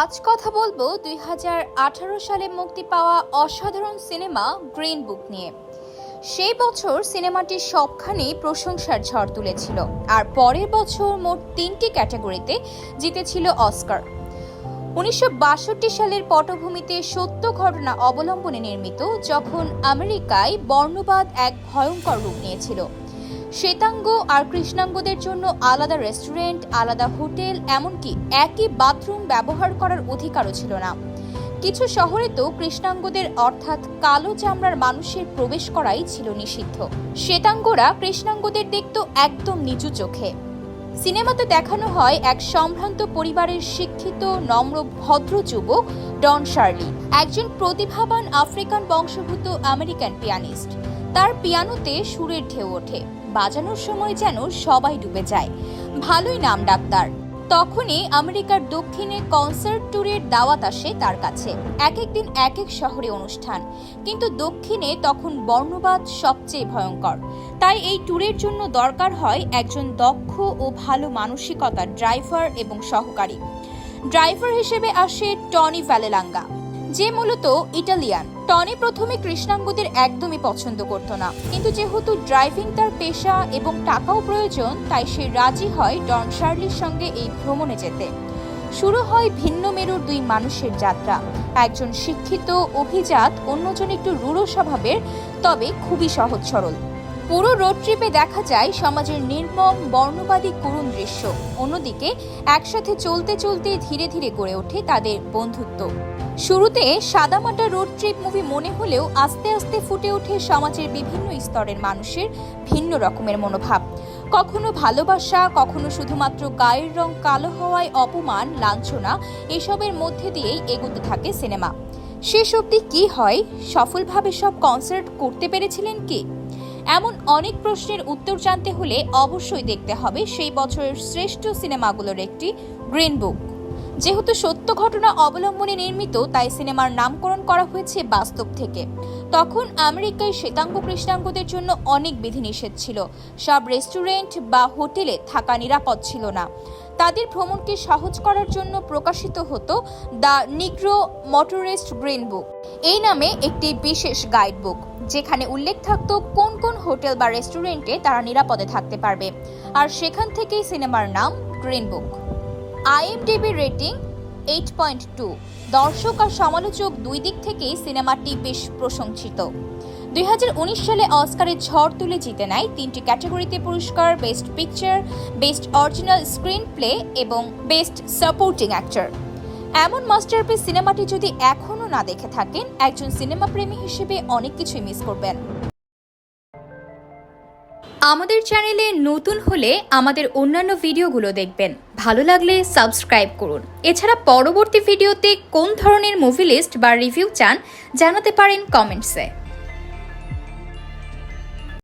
আজ কথা বলব দুই হাজার আঠারো সালে মুক্তি পাওয়া অসাধারণ সিনেমা গ্রিন বুক নিয়ে। সেই বছর সিনেমাটি সবখানেই প্রশংসার ঝড় তুলেছিল। আর পরের বছর মোট তিনটি ক্যাটাগরিতে জিতেছিল অস্কার। উনিশশো বাষট্টি সালের পটভূমিতে সত্য ঘটনা অবলম্বনে নির্মিত, যখন আমেরিকায় বর্ণবাদ এক ভয়ঙ্কর রূপ নিয়েছিল। শ্বেতাঙ্গ আর কৃষ্ণাঙ্গদের জন্য আলাদা রেস্টুরেন্ট, আলাদা হোটেল, এমনকি একই বাথরুম ব্যবহার করার অধিকারও ছিল না। কিছু শহরে তো কৃষ্ণাঙ্গদের অর্থাৎ কালো চামড়ার মানুষের প্রবেশ করাই ছিল নিষিদ্ধ। শ্বেতাঙ্গরা কৃষ্ণাঙ্গদের দেখত একদম নিচু চোখে। সিনেমাতে দেখানো হয় এক সম্ভ্রান্ত পরিবারের শিক্ষিত, নম্র, ভদ্র যুবক ডন শার্লি, একজন প্রতিভাবান আফ্রিকান বংশোদ্ভূত আমেরিকান পিয়ানিস্ট। তার পিয়ানোতে সুরের ঢেউ ওঠে। বাজানোর সময় যেন সবাই ডুবে যায়। ভালোই নাম ডাক্তার। তখনই আমেরিকার দক্ষিণে কনসার্ট ট্যুরের দাওয়াত আসে তার কাছে। এক এক দিন এক এক শহরে অনুষ্ঠান। কিন্তু দক্ষিণে তখন বর্ণবাদ সবচেয়ে ভয়ঙ্কর। তাই এই ট্যুরের জন্য দরকার হয় একজন দক্ষ ও ভালো মানসিকতার ড্রাইভার এবং সহকারী। ড্রাইভার হিসেবে আসে টনি ভ্যালেলাঙ্গা। যে মূলত ইটালিয়ান। টনি প্রথমে কৃষ্ণাঙ্গদের একদমই পছন্দ করত না। কিন্তু যেহেতু ড্রাইভিং তার পেশা এবং টাকাও প্রয়োজন, তাই সে রাজি হয় ডন শার্লির সঙ্গে এই ভ্রমণে যেতে। শুরু হয় ভিন্ন মেরুর দুই মানুষের যাত্রা। একজন শিক্ষিত, অভিজাত, অন্যজন একটু রূঢ় স্বভাবের, তবে খুবই সহজ সরল। পুরো রোড ট্রিপে দেখা যায় সমাজের নির্মম, বর্ণবাদী করুণ দৃশ্য। অন্যদিকে, একসাথে চলতে চলতে ধীরে ধীরে গড়ে ওঠে তাদের বন্ধুত্ব। শুরুতে সাদামাটা রোড ট্রিপ মুভি মনে হলেও আস্তে আস্তে ফুটে ওঠে সমাজের বিভিন্ন স্তরের মানুষের ভিন্ন রকমের মনোভাব। কখনো ভালোবাসা, কখনো শুধুমাত্র গায়ের রং কালো হওয়ায় অপমান, লাঞ্ছনা, এসবের মধ্যে দিয়েই এগোতে থাকে সিনেমা। শেষ অবধি কি হয়? সফলভাবে সব কনসার্ট করতে পেরেছিলেন কি? এমন অনেক প্রশ্নের উত্তর জানতে হলে অবশ্যই দেখতে হবে সেই বছরের শ্রেষ্ঠ সিনেমাগুলোর একটি গ্রিন বুক। যেহেতু সত্য ঘটনা অবলম্বনে নির্মিত, তাই সিনেমার নামকরণ করা হয়েছে বাস্তব থেকে। তখন আমেরিকায় শ্বেতাঙ্গ কৃষ্ণাঙ্গদের জন্য অনেক বিধিনিষেধ ছিল। সব রেস্টুরেন্ট বা হোটেলে থাকা নিরাপদ ছিল না। তাদের ভ্রমণকে সহজ করার জন্য প্রকাশিত হতো the Negro motorist green book. এই নামে একটি বিশেষ গাইড বুক, যেখানে উল্লেখ থাকত কোন কোন হোটেল বা রেস্টুরেন্টে তারা নিরাপদে থাকতে পারবে। আর সেখান থেকেই সিনেমার নাম green book. IMDb rating eight point two. দর্শক আর সমালোচক দুই দিক থেকেই সিনেমাটি বেশ প্রশংসিত। দুই হাজার উনিশ সালে অস্কারের ঝড় তুলে জিতে নেয় তিনটি ক্যাটাগরিতে পুরস্কার, best picture, best original screenplay এবং বেস্ট সাপোর্টিং অ্যাক্টর। এমন মাস্টারপিস সিনেমাটি যদি এখনও না দেখে থাকেন, একজন সিনেমা প্রেমী হিসেবে অনেক কিছুই মিস করবেন। আমাদের চ্যানেলে নতুন হলে আমাদের অন্যান্য ভিডিওগুলো দেখবেন। ভালো লাগলে সাবস্ক্রাইব করুন। এছাড়া পরবর্তী ভিডিওতে কোন ধরনের মুভি লিস্ট বা রিভিউ চান জানাতে পারেন কমেন্টসে।